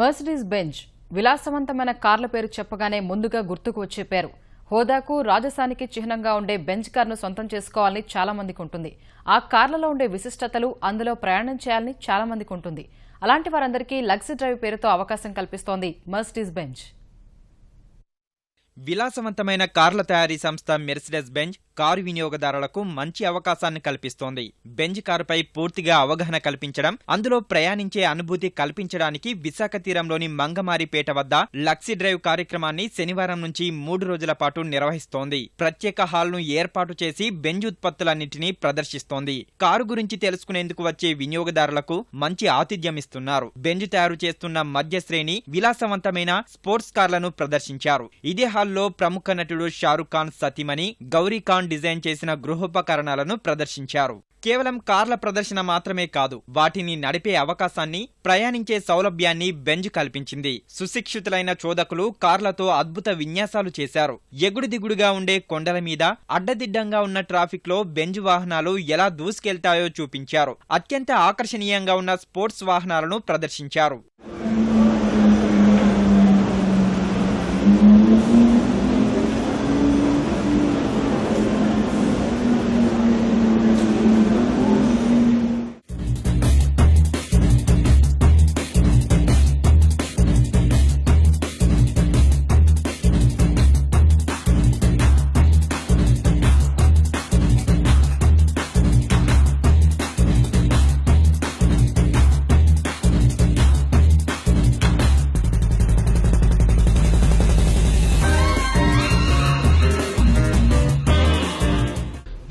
Mercedes Benz విలాసవంతమైన కార్ల పేరు చెప్పగానే ముందుగా గుర్తుకు వచ్చే పేరు హోదాకు రాజసానికి చిహ్నంగా ఉండే బెంజ్ కార్ను సొంతం చేసుకోవాలని చాలా మందికి ఉంటుంది. ఆ కార్లలో ఉండే విశిష్టతలు అందులో ప్రయాణం చేయాలని చాలా మందికి ఉంటుంది. అలాంటి వారందరికీ లగ్జరీ డ్రైవ్ పేరుతో అవకాశం కల్పిస్తోంది మర్సిడీస్ బెంజ్ విలాసవంతమైన కార్ల తయారీ సంస్థ మెర్సిడెస్ బెంజ్ కారు వినియోగదారులకు మంచి అవకాశాన్ని కల్పిస్తోంది. బెంజ్ కారుపై పూర్తిగా అవగాహన కల్పించడం అందులో ప్రయాణించే అనుభూతి కల్పించడానికి విశాఖ తీరంలోని మంగమారిపేట వద్ద లక్సీ డ్రైవ్ కార్యక్రమాన్ని శనివారం నుంచి మూడు రోజుల పాటు నిర్వహిస్తోంది. ప్రత్యేక హాల్ను ఏర్పాటు చేసి బెంజ్ ఉత్పత్తులన్నింటినీ ప్రదర్శిస్తోంది. కారు గురించి తెలుసుకునేందుకు వచ్చే వినియోగదారులకు మంచి ఆతిథ్యం ఇస్తున్నారు. బెంజ్ తయారు చేస్తున్న మధ్య శ్రేణి విలాసవంతమైన స్పోర్ట్స్ కార్లను ప్రదర్శించారు. ఇదే హాల్లో ప్రముఖ నటుడు షారుఖ్ ఖాన్ సతీమణి గౌరీ ఖాన్ డిజైన్ చేసిన గృహోపకరణాలను ప్రదర్శించారు. కేవలం కార్ల ప్రదర్శన మాత్రమే కాదు వాటిని నడిపే అవకాశాన్ని ప్రయాణించే సౌలభ్యాన్ని బెంజ్ కల్పించింది. సుశిక్షితులైన చోదకులు కార్లతో అద్భుత విన్యాసాలు చేశారు. ఎగుడు దిగుడుగా ఉండే కొండల మీద అడ్డదిడ్డంగా ఉన్న ట్రాఫిక్లో బెంజ్ వాహనాలు ఎలా దూసుకెళ్తాయో చూపించారు. అత్యంత ఆకర్షణీయంగా ఉన్న స్పోర్ట్స్ వాహనాలను ప్రదర్శించారు.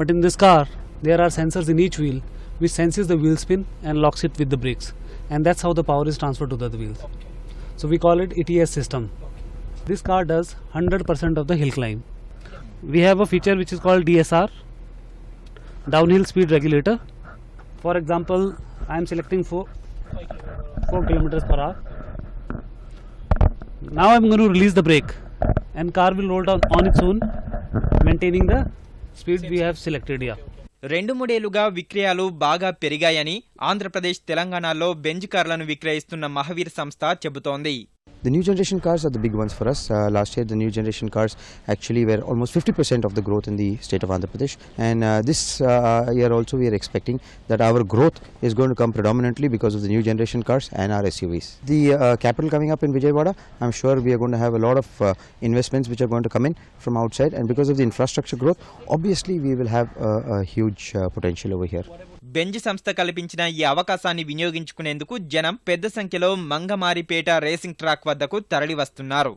But in this car, there are sensors in each wheel which senses the wheel spin and locks it with the brakes. And that's how the power is transferred to the other wheels. So we call it ETS system. This car does 100% of the hill climb. We have a feature which is called DSR, downhill speed regulator. For example, I am selecting 4, 4 kilometers per hour. Now I'm going to release the brake and car will roll down on its own maintaining the speed we have selected yeah. రెండు మూడేళ్ళుగా విక్రయాలు బాగా పెరిగాయని ఆంధ్రప్రదేశ్ తెలంగాణలో Benz కార్లను విక్రయిస్తున్న మహావీర్ సంస్థ చెబుతోంది. The new generation cars are the big ones for us. Uh, last year, the new generation cars actually were almost 50% of the growth in the state of Andhra Pradesh. And uh, this uh, year also, we are expecting that our growth is going to come predominantly because of the new generation cars and our SUVs. The uh, capital coming up in Vijayawada, I'm sure we are going to have a lot of uh, investments which are going to come in from outside. And because of the infrastructure growth, obviously, we will have a, huge uh, potential over here. Benz సంస్థ కల్పించిన ఈ అవకాశాన్ని వినియోగించుకునేందుకు జనం పెద్ద సంఖ్యలో Mangamaripeta racing track వద్దకు తరలివస్తున్నారు.